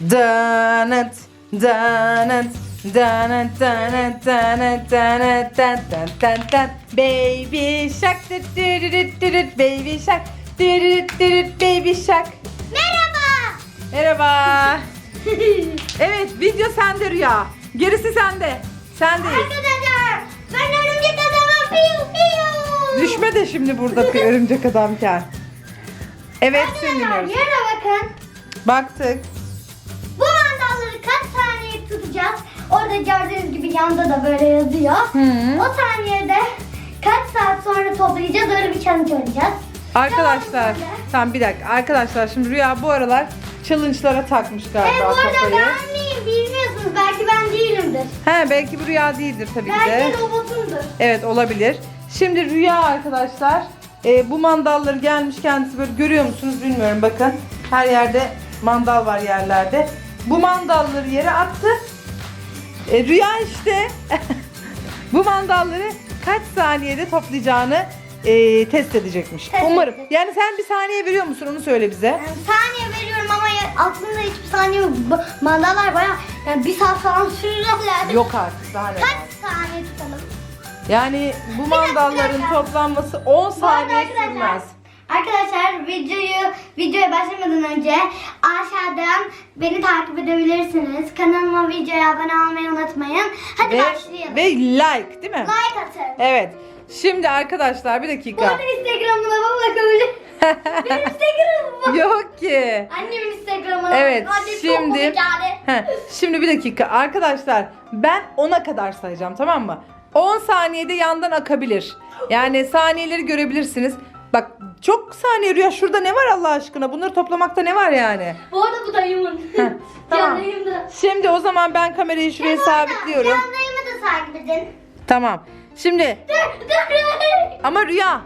Danat, danat, danat, danat, danat, danat, dan, dan, dan, dan. Baby shark, baby shark, baby shark. Merhaba. Merhaba. Evet, video sende Rüya. Gerisi sende. Sendeyiz. Arkadaşlar ben örümcek adamım. Piyu piyu. Düşme de şimdi burada örümcek adamken. Evet, dinliyoruz. Yere bakın. Baktık. Tutacağız? Orada gördüğünüz gibi yanda da böyle yazıyor. Hı. O saniyede kaç saat sonra toplayacağız öyle bir challenge oynayacağız. Arkadaşlar, Devam edelim. tamam bir dakika. Arkadaşlar şimdi Rüya bu aralar challenge'lara takmış galiba bu arada kafayı. ben miyim bilmiyorsunuz. Belki ben değilimdir. He belki bu Rüya değildir tabii ki de. Belki robotumdur. Evet olabilir. Şimdi Rüya arkadaşlar e, bu mandalları gelmiş kendisi böyle görüyor musunuz bilmiyorum bakın. Her yerde mandal var yerlerde. Bu mandalları yere attı. E, Rüya işte bu mandalları kaç saniyede toplayacağını e, test edecekmiş. Test Umarım. edecek. Yani sen bir saniye veriyor musun onu söyle bize. Yani saniye veriyorum ama ya, aslında hiçbir saniye yok. Bu Mandallar baya yani bir saat falan sürürler. Yok artık daha ne. Kaç saniye tutalım? Yani bu dakika, bir mandalların dakika. toplanması 10 Bu arada saniye arkadaşlar, sürmez. Arkadaşlar videoyu videoya başlamadan önce aşağıdan beni takip edebilirsiniz. Kanalıma videoya abone olmayı unutmayın. Hadi Ve, başlayalım. ve like değil mi? like atın. Evet. Şimdi arkadaşlar bir Bu dakika. arada Instagram'ına bakabilir. Benim Instagram'ım. Yok ki. Annemin Instagram'ına Evet. Annem şimdi-. Heh, şimdi bir dakika. Arkadaşlar ben 10'a kadar sayacağım tamam mı? 10 saniyede yandan akabilir. Yani saniyeleri görebilirsiniz. Bak çok saniye Rüya şurada ne var Allah aşkına? Bunları toplamakta ne var yani? Bu arada bu dayımın. Heh, tamam. Can dayım da. Şimdi o zaman ben kamerayı şuraya arada sabitliyorum. Can dayımı da takip edin. Tamam. Şimdi Dur dur. ama Rüya.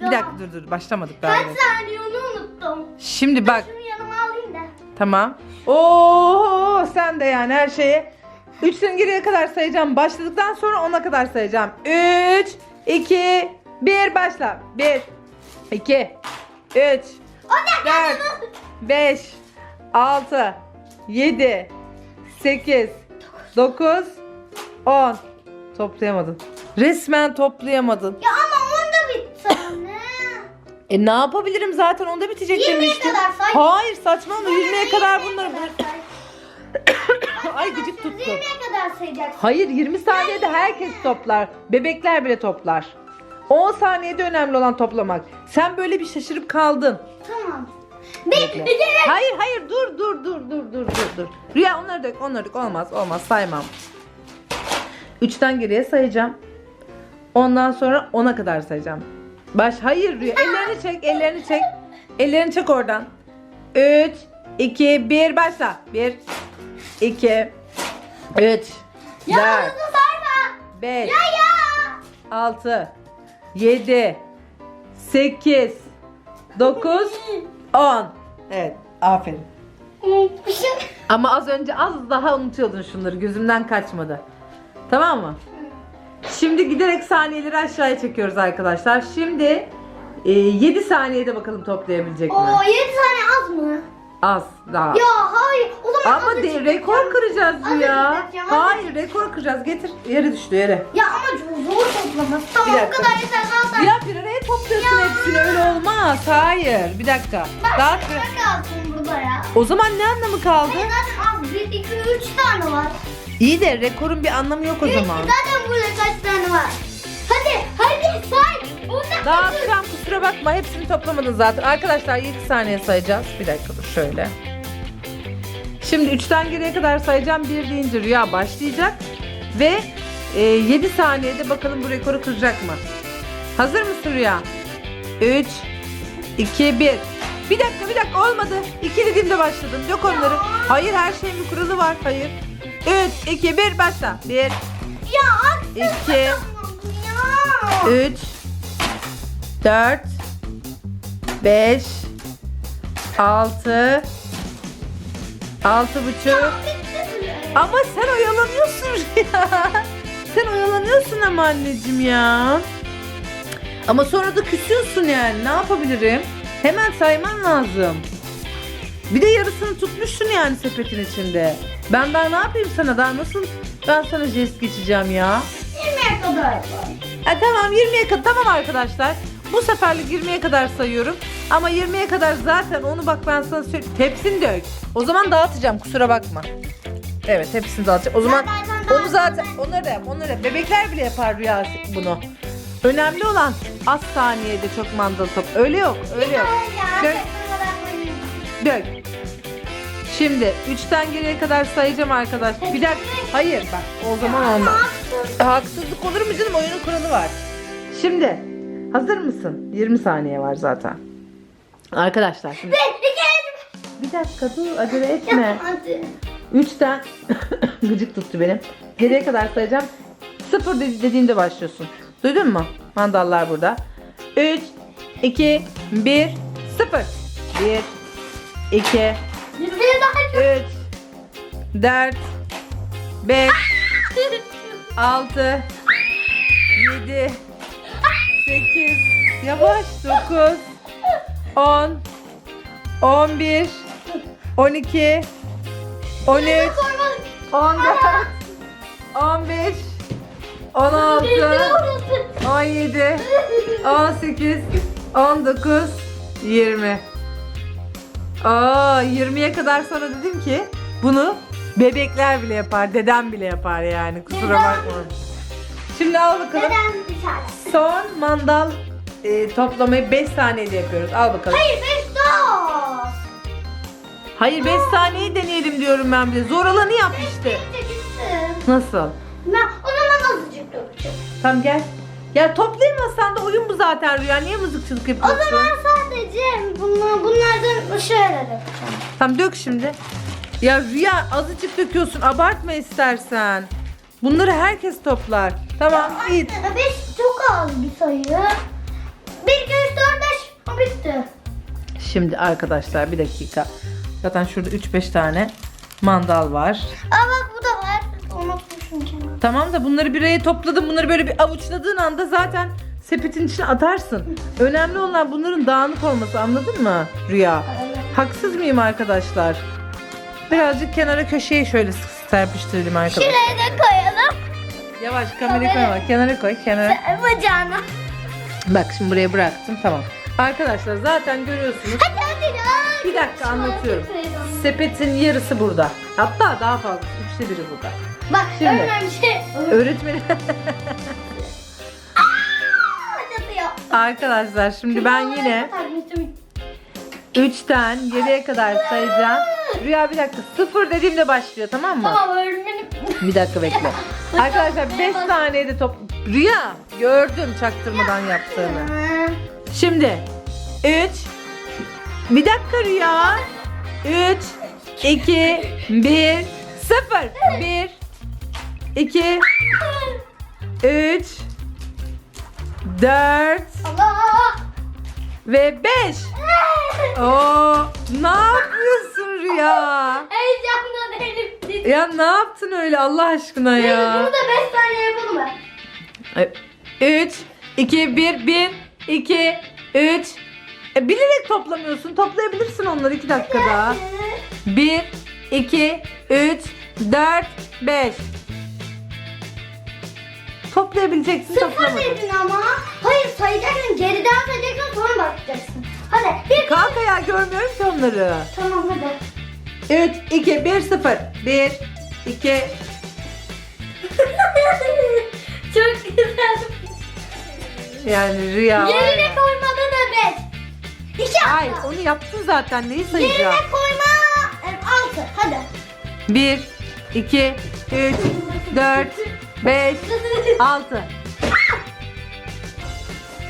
Bir dakika dur dur başlamadık daha. Kaç saniye onu unuttum. Şimdi bak. Şunu yanıma alayım da. Tamam. Oo sen de yani her şeye. 3'ten geriye kadar sayacağım. Başladıktan sonra 10'a kadar sayacağım. 3, 2, 1 başla. 1, 2, 3, 4, 5, 6, 7, 8, 9, 10. Toplayamadın. Resmen toplayamadın. Ya ama onda bitti anne. E ne yapabilirim zaten onda bitecek 20'ye demiştim. kadar say. Hayır saçmalama 20'ye kadar bunları. Ay gıcık tuttu. 20'ye kadar sayacaksın. Hayır 20 saniyede herkes toplar. Bebekler bile toplar. 10 saniyede önemli olan toplamak. Sen böyle bir şaşırıp kaldın. Tamam. Bekle. Hayır hayır dur dur dur dur dur dur dur. Rüya onları dök onları dök olmaz olmaz saymam. 3'ten geriye sayacağım. Ondan sonra 10'a kadar sayacağım. Baş hayır Rüya ellerini çek ellerini çek. Ellerini çek oradan. 3 2 1 başla. 1 2 3 Ya 4 hızlı sayma. 5 Ya ya. 6 7 8 9 10 Evet aferin. Ama az önce az daha unutuyordun şunları gözümden kaçmadı. Tamam mı? Şimdi giderek saniyeleri aşağıya çekiyoruz arkadaşlar. Şimdi e, 7 saniyede bakalım toplayabilecek mi? Oo 7 tane az mı? Az daha. Ya hayır. O zaman Ama de, rekor kıracağız Azıcık ya. yapacağım, Hayır rekor kıracağız. Getir. Yere düştü yere. Ya ama zor toplaması. Tamam o dakika. kadar yeter zaten. Ya bir araya topluyorsun hepsini öyle olmaz. Hayır. Bir dakika. Bak Daha şurada kalsın burada ya. O zaman ne anlamı kaldı? Hayır zaten az. 1, 2, 3 tane var. İyi de rekorun bir anlamı yok o zaman. Zaten burada kaç tane var? Hadi hadi say. Burada Dağıtacağım kusura bakma hepsini toplamadın zaten. Arkadaşlar 7 saniye sayacağız. Bir dakika dur şöyle. Şimdi 3'ten geriye kadar sayacağım. 1 deyince Rüya başlayacak. Ve e, 7 saniyede bakalım bu rekoru kıracak mı? Hazır mısın Rüya? 3 2 1 Bir dakika bir dakika olmadı. 2 dediğimde başladım. Yok onları. Hayır her şeyin bir kuralı var. Hayır. 3 2 1 başla. 1 Ya aksın 2 ya. 3 4 5 6 altı buçuk Ama sen oyalanıyorsun ya. Sen oyalanıyorsun ama anneciğim ya. Ama sonra da küsüyorsun yani. Ne yapabilirim? Hemen sayman lazım. Bir de yarısını tutmuşsun yani sepetin içinde. Ben daha ne yapayım sana daha nasıl ben sana jest geçeceğim ya. 20'ye kadar yapalım. E, tamam 20'ye kadar tamam arkadaşlar. Bu seferlik 20'ye kadar sayıyorum. Ama 20'ye kadar zaten onu bak ben sana söyleyeyim. Hepsini dök. O zaman dağıtacağım kusura bakma. Evet hepsini dağıtacağım. O zaman onu zaten onları da yap onları da yap. Bebekler bile yapar rüya bunu. Önemli olan az saniyede çok mandal top. Öyle yok öyle yok. Dök dök. Şimdi 3'ten geriye kadar sayacağım arkadaşlar. Bir dakika. Hayır bak o zaman olmaz. Haksızlık olur mu canım? Oyunun kuralı var. Şimdi hazır mısın? 20 saniye var zaten. Arkadaşlar şimdi bir dakika dur acele etme. Hadi. 3'ten gıcık tuttu benim. Geriye kadar sayacağım. 0 dediğimde başlıyorsun. Duydun mu? Mandallar burada. 3 2 1 0 1 2 Bir çok. 3 4 5 6 7 8 Yavaş 9 10 11 12 13 14 15 16 17 18 19 20 Aa 20'ye kadar sonra dedim ki bunu bebekler bile yapar, dedem bile yapar yani kusura bakma. Şimdi al bakalım. Dışarı? Son mandal e, toplamayı 5 saniyede yapıyoruz. Al bakalım. Hayır beş dost. Hayır 5 saniyeyi deneyelim diyorum ben bile. Zor olanı yap işte. Gitti. Nasıl? Ben o zaman azıcık dökeceğim. Tamam gel. Ya toplayamazsan da oyun bu zaten Rüya. Niye mızıkçılık O yapıyorsun? zaman sadece bunlar, bunlardan şöyle dökeceğim. Tamam dök şimdi. Ya Rüya azıcık döküyorsun. Abartma istersen. Bunları herkes toplar. Tamam iyi. Anne, çok az bir sayı. Bir, iki, üç, dört, beş. O bitti. Şimdi arkadaşlar bir dakika. Zaten şurada 3-5 tane mandal var. Bak bu da var. Unutmuşum kenara. Tamam da bunları bir araya topladın. Bunları böyle bir avuçladığın anda zaten sepetin içine atarsın. Önemli olan bunların dağınık olması anladın mı Rüya? Haksız mıyım arkadaşlar? Birazcık kenara köşeye şöyle serpiştirelim arkadaşlar. Şuraya da koyalım. Yavaş kamerayı koyma. Kenara koy kenara. Bacağına. Bak şimdi buraya bıraktım tamam. Arkadaşlar zaten görüyorsunuz. Hadi hadi ya. Bir dakika anlatıyorum. Sepetin yarısı burada. Hatta daha fazla. Üçte biri burada. Bak Şimdi. şey. Öğretmeni... Arkadaşlar şimdi ben yine 3'ten geriye kadar sayacağım. Rüya bir dakika sıfır dediğimde başlıyor tamam mı? Tamam öğretmenim. Bir dakika bekle. Arkadaşlar 5 saniyede top... Rüya gördüm çaktırmadan yaptığını. Şimdi 3 Bir dakika Rüya 3 2 1 0 1 2 3 4 Allah. ve 5 Oo, ne yapıyorsun Rüya? Heyecandan elim Ya ne yaptın öyle Allah aşkına Bunu ya? da 5 saniye yapalım mı? 3 2 1 1 2 3 e, bilerek toplamıyorsun. Toplayabilirsin onları 2 dakikada. 1 2 3 4 5 Toplayabileceksin Sıfır toplamadın. dedin ama. Hayır sayacaksın geriden sayacaksın sonra bakacaksın. Hadi bir Kalk ayağa görmüyorum ki onları. Tamam hadi. 3 2 1 0 1 2 Çok güzel. Yani Rüya. Yerine ya. koymada da 5. İki Ay hafta. onu yaptın zaten neyi Yerine sayacağım? koyma 6. Hadi. 1 2 3 4 5 6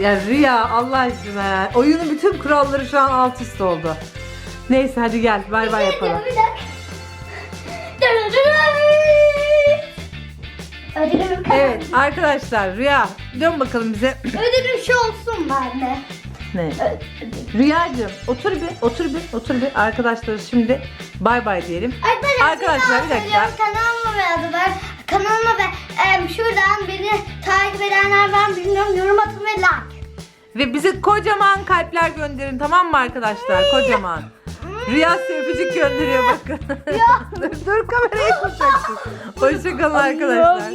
Ya Rüya Allah aşkına ya. Oyunun bütün kuralları şu an alt üst oldu. Neyse hadi gel bay bay yapalım. Bir dakika. Ödülüm Evet arkadaşlar Rüya dön bakalım bize. Ödülüm şu olsun bende. ne? Rüyacığım otur bir otur bir otur bir arkadaşlar şimdi bay bay diyelim. Arkadaşlar, Arkadaşlar, bir dakika. Kanalıma ve adılar. Kanalıma ve em, şuradan beni takip edenler ben bilmiyorum yorum atın ve like. Ve bize kocaman kalpler gönderin tamam mı arkadaşlar kocaman. Rüya size öpücük gönderiyor bakın. dur, dur kamerayı tutacaksın. Hoşçakalın arkadaşlar.